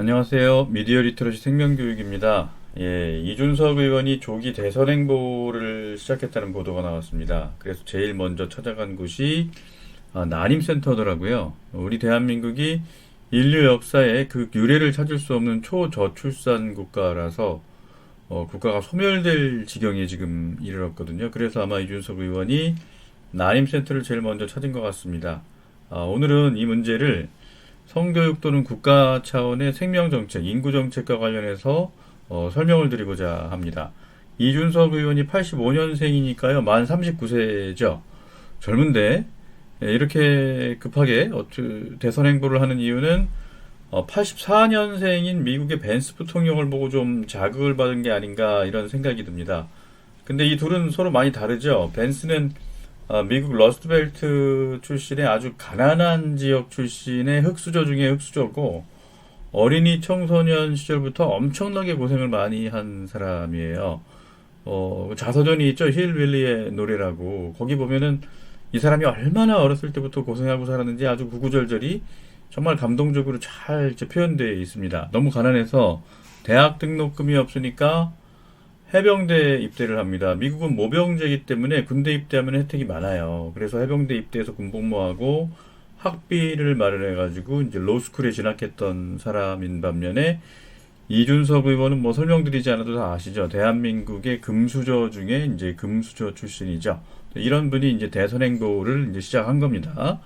안녕하세요. 미디어 리터러시 생명교육입니다. 예, 이준석 의원이 조기 대선 행보를 시작했다는 보도가 나왔습니다. 그래서 제일 먼저 찾아간 곳이 아, 난임센터더라고요. 우리 대한민국이 인류 역사에 그 유래를 찾을 수 없는 초저출산 국가라서 어, 국가가 소멸될 지경에 지금 이르렀거든요. 그래서 아마 이준석 의원이 난임센터를 제일 먼저 찾은 것 같습니다. 아, 오늘은 이 문제를 성교육 또는 국가 차원의 생명정책, 인구정책과 관련해서 어, 설명을 드리고자 합니다. 이준석 의원이 85년생이니까요. 만 39세죠. 젊은데 예, 이렇게 급하게 대선 행보를 하는 이유는 84년생인 미국의 벤스 부통령을 보고 좀 자극을 받은 게 아닌가 이런 생각이 듭니다. 근데 이 둘은 서로 많이 다르죠. 벤스는 아, 미국 러스트벨트 출신의 아주 가난한 지역 출신의 흑수저 중에 흑수저고 어린이 청소년 시절부터 엄청나게 고생을 많이 한 사람이에요. 어, 자서전이 있죠. 힐빌리의 노래라고. 거기 보면은 이 사람이 얼마나 어렸을 때부터 고생하고 살았는지 아주 구구절절히 정말 감동적으로 잘 표현되어 있습니다. 너무 가난해서 대학 등록금이 없으니까 해병대 입대를 합니다. 미국은 모병제이기 때문에 군대 입대하면 혜택이 많아요. 그래서 해병대 입대해서 군복무하고 학비를 마련해 가지고 이제 로스쿨에 진학했던 사람인 반면에 이준석 의원은 뭐 설명드리지 않아도 다 아시죠. 대한민국의 금수저 중에 이제 금수저 출신이죠. 이런 분이 이제 대선 행보를 이제 시작한 겁니다.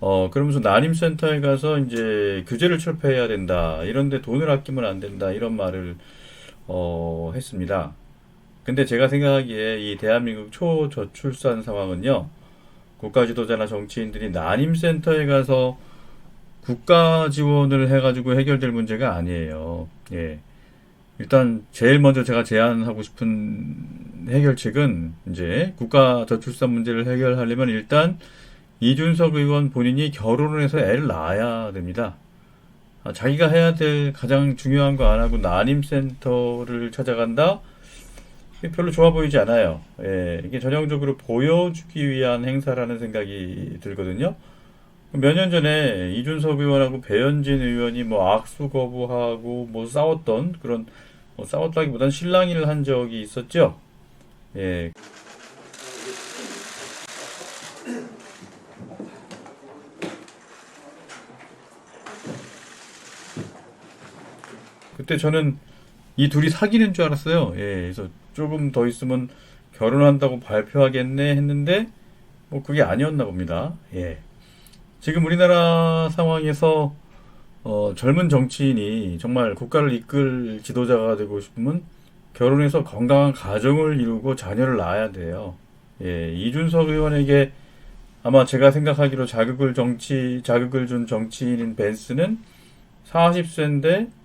어, 그러면서 난임센터에 가서 이제 규제를 철폐해야 된다. 이런데 돈을 아끼면 안 된다. 이런 말을 어, 했습니다. 근데 제가 생각하기에 이 대한민국 초저출산 상황은요, 국가 지도자나 정치인들이 난임센터에 가서 국가 지원을 해가지고 해결될 문제가 아니에요. 예. 일단, 제일 먼저 제가 제안하고 싶은 해결책은 이제 국가 저출산 문제를 해결하려면 일단 이준석 의원 본인이 결혼을 해서 애를 낳아야 됩니다. 아, 자기가 해야 될 가장 중요한 거 안 하고 난임센터를 찾아간다? 별로 좋아 보이지 않아요. 예, 이게 전형적으로 보여주기 위한 행사라는 생각이 들거든요. 몇 년 전에 이준석 의원하고 배현진 의원이 뭐 악수 거부하고 뭐 싸웠던 그런 뭐 싸웠다기보단 실랑이를 한 적이 있었죠. 예, 그때 저는 이 둘이 사귀는 줄 알았어요. 예, 그래서 조금 더 있으면 결혼한다고 발표하겠네 했는데 뭐 그게 아니었나 봅니다. 예. 지금 우리나라 상황에서 어, 젊은 정치인이 정말 국가를 이끌 지도자가 되고 싶으면 결혼해서 건강한 가정을 이루고 자녀를 낳아야 돼요. 예, 이준석 의원에게 아마 제가 생각하기로 자극을 정치 자극을 준 정치인인 벤스는 40세인데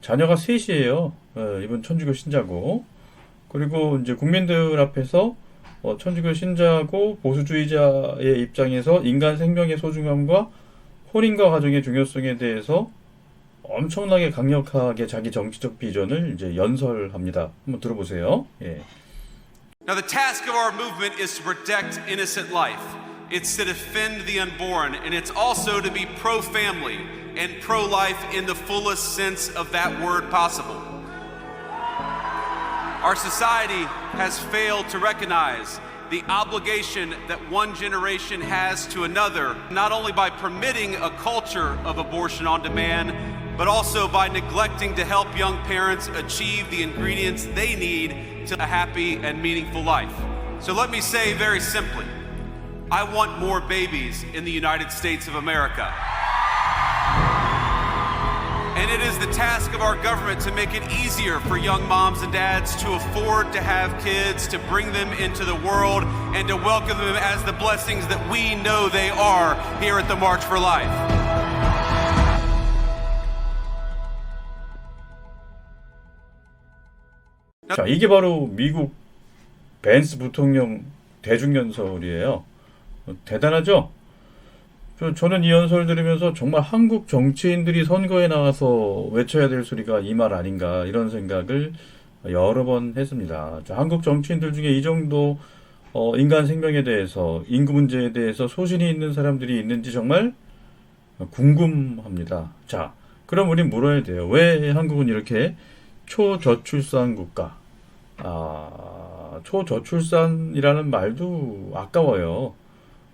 자녀가 셋이에요. 어, 이번 천주교 신자고. 그리고 이제 국민들 앞에서 어, 천주교 신자고 보수주의자의 입장에서 인간 생명의 소중함과 혼인과 가정의 중요성에 대해서 엄청나게 강력하게 자기 정치적 비전을 이제 연설합니다. 한번 들어보세요. 예. Now, the task of our movement is to protect innocent life. It's to defend the unborn, and it's also to be pro family and pro life in the fullest sense of that word possible. Our society has failed to recognize the obligation that one generation has to another, not only by permitting a culture of abortion on demand, but also by neglecting to help young parents achieve the ingredients they need to a happy and meaningful life. So let me say very simply I want more babies in the United States of America. And it is the task of our government to make it easier for young moms and dads to afford to have kids, to bring them into the world, and to welcome them as the blessings that we know they are here at the March for Life. 자, 이게 바로 미국 벤스 부통령 대중연설이에요. 어, 대단하죠? 저, 저는 이 연설 들으면서 정말 한국 정치인들이 선거에 나와서 외쳐야 될 소리가 이 말 아닌가 이런 생각을 여러 번 했습니다. 자, 한국 정치인들 중에 이 정도 어, 인간 생명에 대해서 인구 문제에 대해서 소신이 있는 사람들이 있는지 정말 궁금합니다. 자, 그럼 우린 물어야 돼요. 왜 한국은 이렇게 초저출산 국가? 아, 초저출산이라는 말도 아까워요.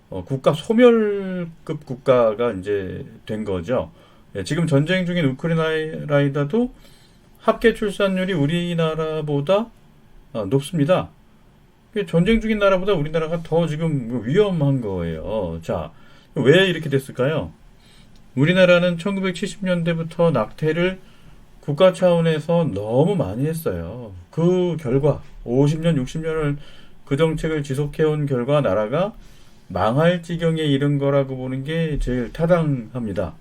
어, 국가 소멸급 국가가 이제 된 거죠. 예, 지금 전쟁 중인 우크라이나도 합계 출산율이 우리나라보다 어, 높습니다. 전쟁 중인 나라보다 우리나라가 더 지금 위험한 거예요. 자, 왜 이렇게 됐을까요? 우리나라는 1970년대부터 낙태를 국가 차원에서 너무 많이 했어요. 그 결과 50년, 60년을 그 정책을 지속해온 결과 나라가 망할 지경에 이른 거라고 보는 게 제일 타당합니다.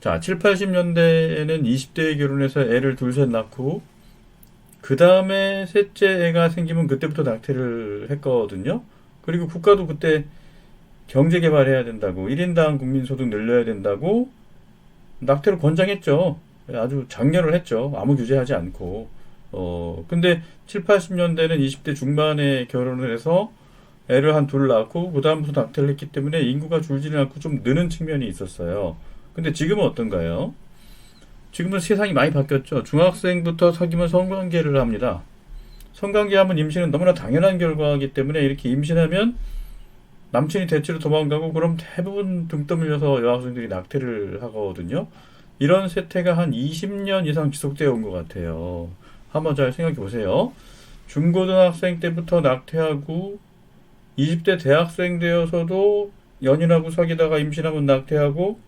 자, 7, 80년대에는 20대에 결혼해서 애를 둘 셋 낳고 그 다음에 셋째 애가 생기면 그때부터 낙태를 했거든요. 그리고 국가도 그때 경제 개발해야 된다고 1인당 국민소득 늘려야 된다고 낙태를 권장했죠. 아주 장려를 했죠. 아무 규제하지 않고. 어, 근데 7, 80년대는 20대 중반에 결혼을 해서 애를 한 둘 낳고 그다음부터 낙태를 했기 때문에 인구가 줄지는 않고 좀 느는 측면이 있었어요. 근데 지금은 어떤가요? 지금은 세상이 많이 바뀌었죠. 중학생부터 사귀면 성관계를 합니다. 성관계하면 임신은 너무나 당연한 결과이기 때문에 이렇게 임신하면 남친이 대치로 도망가고 그럼 대부분 등 떠밀려서 여학생들이 낙태를 하거든요. 이런 세태가 한 20년 이상 지속되어 온 것 같아요. 한번 잘 생각해 보세요. 중고등학생 때부터 낙태하고 20대 대학생 되어서도 연인하고 사귀다가 임신하면 낙태하고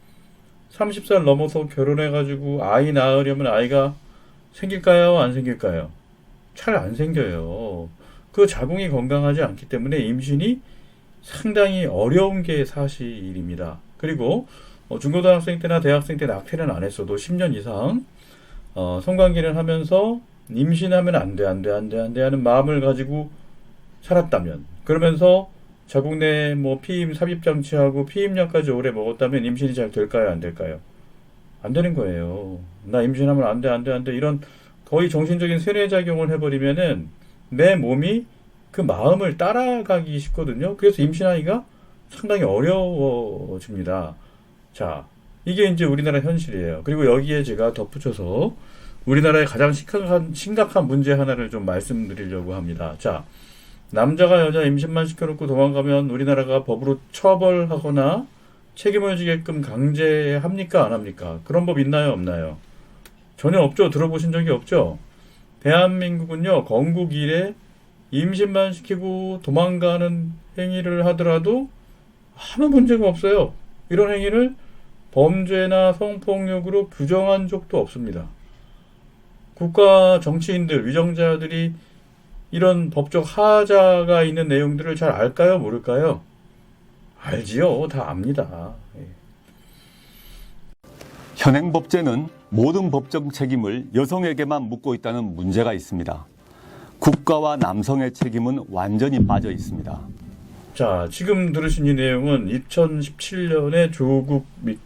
30살 넘어서 결혼해가지고 아이 낳으려면 아이가 생길까요? 안 생길까요? 잘 안 생겨요. 그 자궁이 건강하지 않기 때문에 임신이 상당히 어려운 게 사실입니다. 그리고 어, 중고등학생 때나 대학생 때 낙태는 안 했어도 10년 이상 어, 성관계를 하면서 임신하면 안 돼, 안 돼, 안 돼, 안 돼 하는 마음을 가지고 살았다면 그러면서 자궁 내뭐 피임 삽입 장치하고 피임약까지 오래 먹었다면 임신이 잘 될까요, 안 될까요? 안 되는 거예요. 나 임신하면 안 돼, 안 돼, 안 돼. 이런 거의 정신적인 세뇌작용을 해버리면은 내 몸이 그 마음을 따라가기 쉽거든요. 그래서 임신하기가 상당히 어려워집니다. 자, 이게 이제 우리나라 현실이에요. 그리고 여기에 제가 덧붙여서 우리나라의 가장 심각한, 심각한 문제 하나를 좀 말씀드리려고 합니다. 자, 남자가 여자 임신만 시켜놓고 도망가면 우리나라가 법으로 처벌하거나 책임을 지게끔 강제합니까? 안 합니까? 그런 법 있나요? 없나요? 전혀 없죠. 들어보신 적이 없죠. 대한민국은요, 건국 이래 임신만 시키고 도망가는 행위를 하더라도 아무 문제가 없어요. 이런 행위를 범죄나 성폭력으로 규정한 적도 없습니다. 국가 정치인들, 위정자들이 이런 법적 하자가 있는 내용들을 잘 알까요? 모를까요? 알지요. 다 압니다. 예. 현행 법제는 모든 법적 책임을 여성에게만 묻고 있다는 문제가 있습니다. 국가와 남성의 책임은 완전히 빠져 있습니다. 자, 지금 들으신 이 내용은 2017년에 조국 미-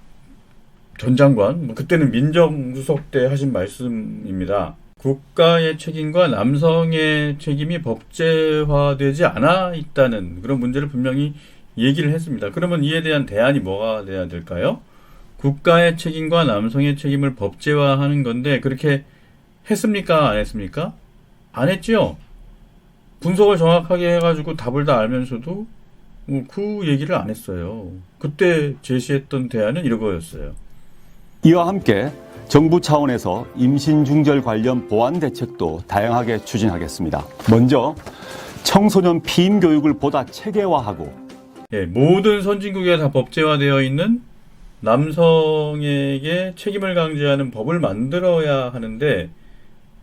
전 장관, 뭐 그때는 민정수석 때 하신 말씀입니다. 국가의 책임과 남성의 책임이 법제화되지 않아 있다는 그런 문제를 분명히 얘기를 했습니다. 그러면 이에 대한 대안이 뭐가 돼야 될까요? 국가의 책임과 남성의 책임을 법제화하는 건데 그렇게 했습니까? 안 했습니까? 안 했지요. 분석을 정확하게 해가지고 답을 다 알면서도 어, 그 얘기를 안 했어요. 그때 제시했던 대안은 이거였어요. 이와 함께 정부 차원에서 임신 중절 관련 보완 대책도 다양하게 추진하겠습니다. 먼저 청소년 피임 교육을 보다 체계화하고 예, 모든 선진국에 다 법제화되어 있는 남성에게 책임을 강제하는 법을 만들어야 하는데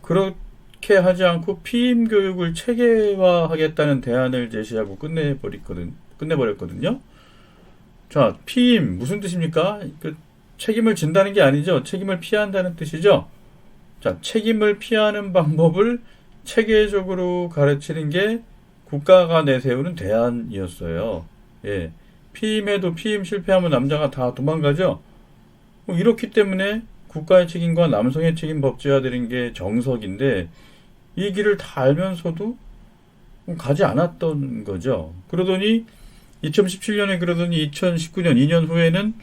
그렇게 하지 않고 피임 교육을 체계화하겠다는 대안을 제시하고 끝내버렸거든 끝내버렸거든요. 자, 피임 무슨 뜻입니까? 그 책임을 진다는 게 아니죠. 책임을 피한다는 뜻이죠. 자, 책임을 피하는 방법을 체계적으로 가르치는 게 국가가 내세우는 대안이었어요. 예. 피임에도 피임 실패하면 남자가 다 도망가죠? 뭐 이렇기 때문에 국가의 책임과 남성의 책임 법제화되는 게 정석인데 이 길을 다 알면서도 가지 않았던 거죠. 그러더니 2017년에 그러더니 2019년 2년 후에는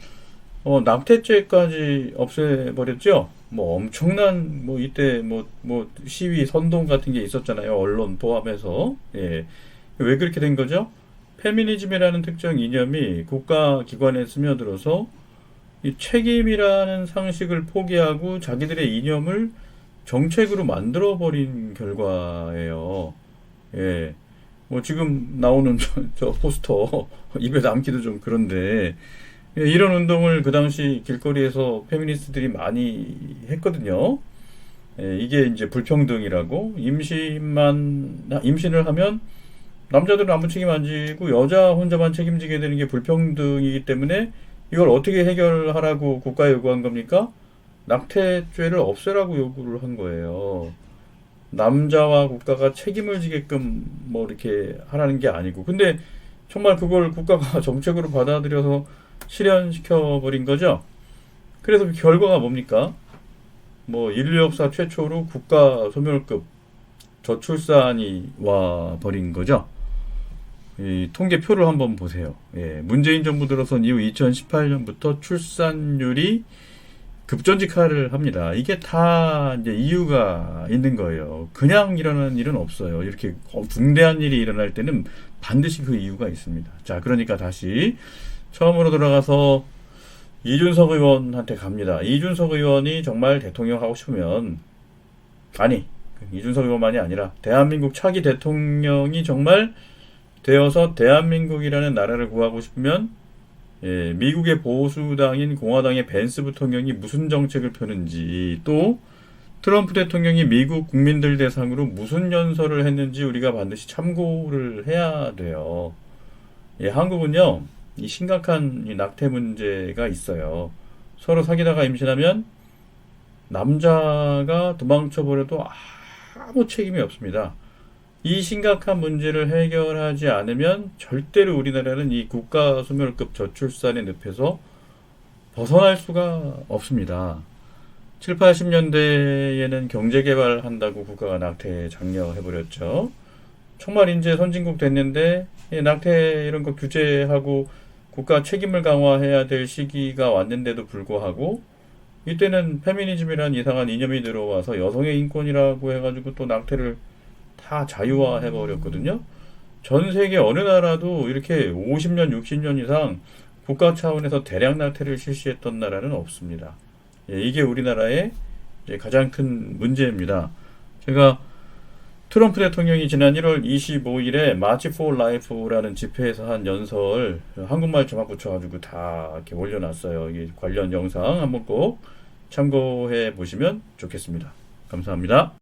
어, 낙태죄까지 없애버렸죠. 뭐 엄청난 뭐 이때 뭐뭐 시위 선동 같은 게 있었잖아요. 언론 포함해서 예. 왜 그렇게 된 거죠? 페미니즘이라는 특정 이념이 국가 기관에 스며들어서 이 책임이라는 상식을 포기하고 자기들의 이념을 정책으로 만들어 버린 결과예요. 예. 뭐 지금 나오는 저, 저 포스터 입에 담기도 좀 그런데 예, 이런 운동을 그 당시 길거리에서 페미니스트들이 많이 했거든요. 예, 이게 이제 불평등이라고 임신만 임신을 하면 남자들은 아무 책임 안 지고 여자 혼자만 책임지게 되는 게 불평등이기 때문에 이걸 어떻게 해결하라고 국가에 요구한 겁니까? 낙태죄를 없애라고 요구를 한 거예요. 남자와 국가가 책임을 지게끔 뭐 이렇게 하라는 게 아니고. 근데 정말 그걸 국가가 정책으로 받아들여서 실현시켜 버린 거죠. 그래서 그 결과가 뭡니까? 뭐 인류 역사 최초로 국가 소멸급 저출산이 와 버린 거죠. 이 통계표를 한번 보세요. 예, 문재인 정부 들어선 이후 2018년부터 출산율이 급전직하를 합니다. 이게 다 이제 이유가 있는 거예요. 그냥 일어나는 일은 없어요. 이렇게 중대한 일이 일어날 때는 반드시 그 이유가 있습니다. 자, 그러니까 다시 처음으로 돌아가서 이준석 의원한테 갑니다. 이준석 의원이 정말 대통령 하고 싶으면 아니 이준석 의원만이 아니라 대한민국 차기 대통령이 정말 되어서 대한민국이라는 나라를 구하고 싶으면 예, 미국의 보수당인 공화당의 벤스 부통령이 무슨 정책을 펴는지 또 트럼프 대통령이 미국 국민들 대상으로 무슨 연설을 했는지 우리가 반드시 참고를 해야 돼요. 예, 한국은요, 이 심각한 이 낙태 문제가 있어요. 서로 사귀다가 임신하면 남자가 도망쳐버려도 아무 책임이 없습니다. 이 심각한 문제를 해결하지 않으면 절대로 우리나라는 이 국가 소멸급 저출산의 늪에서 벗어날 수가 없습니다. 7, 80년대에는 경제 개발한다고 국가가 낙태 장려해버렸죠. 정말 이제 선진국 됐는데 이 낙태 이런 거 규제하고 국가 책임을 강화해야 될 시기가 왔는데도 불구하고 이때는 페미니즘이라는 이상한 이념이 들어와서 여성의 인권이라고 해가지고 또 낙태를 다 자유화해 버렸거든요. 전 세계 어느 나라도 이렇게 50년, 60년 이상 국가 차원에서 대량 낙태를 실시했던 나라는 없습니다. 예, 이게 우리나라의 가장 큰 문제입니다. 제가 트럼프 대통령이 지난 1월 25일에 마치 for life라는 집회에서 한 연설 한국말 자막 붙여가지고 다 이렇게 올려놨어요. 이 관련 영상 한번 꼭 참고해 보시면 좋겠습니다. 감사합니다.